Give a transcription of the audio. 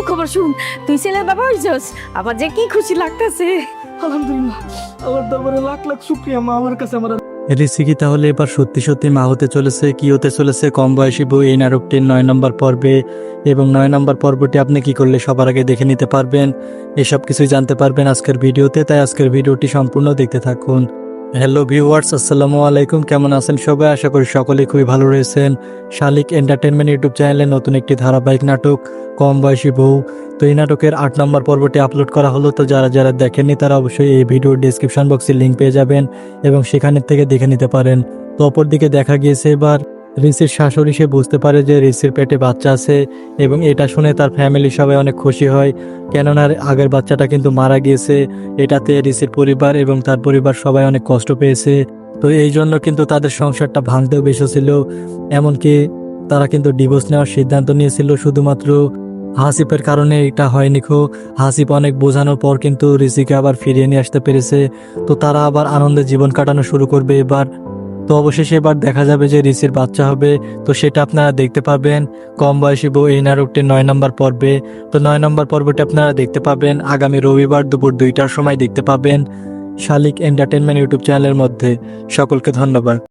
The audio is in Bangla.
সুখবর শুন তুই ছেলের বাবা হইছস? আমার যে কি খুশি লাগতেছে। আলহামদুলিল্লাহ আমার দরবারে লাখ লাখ শুক্রিয়া মা আমার কাছে আমার ঋষি কি তাহলে এবার সত্যি সত্যি মা হতে চলেছে কি হতে চলেছে কম বয়সী বই এই নাটকটির নয় নম্বর পর্বে এবং নয় নম্বর পর্বটি আপনি কি করলে সবার আগে দেখে নিতে পারবেন? এসব কিছুই জানতে পারবেন আজকের ভিডিওতে তাই আজকের ভিডিওটি সম্পূর্ণ দেখতে থাকুন। হ্যালো ভিউয়ার্স আসসালামু আলাইকুম। কেমন আছেন সবাই? আশা করি সকলেই খুবই ভালো রয়েছেন। শালিক এন্টারটেনমেন্ট ইউটিউব চ্যানেলে নতুন একটি ধারাবাহিক নাটক, কম বয়সী বউ। তো এই নাটকের আট নম্বর পর্বটি আপলোড করা হলো। তো যারা যারা দেখেননি, তারা অবশ্যই এই ভিডিওর ডিসক্রিপশন বক্সে লিঙ্ক পেয়ে যাবেন এবং সেখানের থেকে দেখে নিতে পারেন। তো অপরদিকে দেখা গিয়েছে এবার ঋষির শাশুড়ি, সে বুঝতে পারে যে ঋষির পেটে বাচ্চা আছে এবং এটা শুনে তার ফ্যামিলি সবাই অনেক খুশি হয়। কেননা আগের বাচ্চাটা কিন্তু মারা গিয়েছে। এটাতে ঋষির পরিবার এবং তার পরিবার সবাই অনেক কষ্ট পেয়েছে। তো এই জন্য কিন্তু তাদের সংসারটা ভাঙতেও বেসেছিল এমনকি তারা কিন্তু ডিভোর্স নেওয়ার সিদ্ধান্ত নিয়েছিল। শুধুমাত্র হাসিফের কারণে এটা হয়নি খো। হাসিফ অনেক বোঝানোর পর কিন্তু ঋষিকে আবার ফিরিয়ে নিয়ে আসতে পেরেছে। তো তারা আবার আনন্দে জীবন কাটানো শুরু করবে। এবার তো অবশেষে এবার দেখা যাবে যে ঋষির বাচ্চা হবে। তো সেটা আপনারা দেখতে পাবেন। কম বয়সী বউ এই নাটকটির নয় নম্বর পর্বে। তো নয় নম্বর পর্বটি আপনারা দেখতে পাবেন। আগামী রবিবার দুপুর দুইটার সময় দেখতে পাবেন শালিক এন্টারটেনমেন্ট ইউটিউব চ্যানেলের মধ্যে। সকলকে ধন্যবাদ।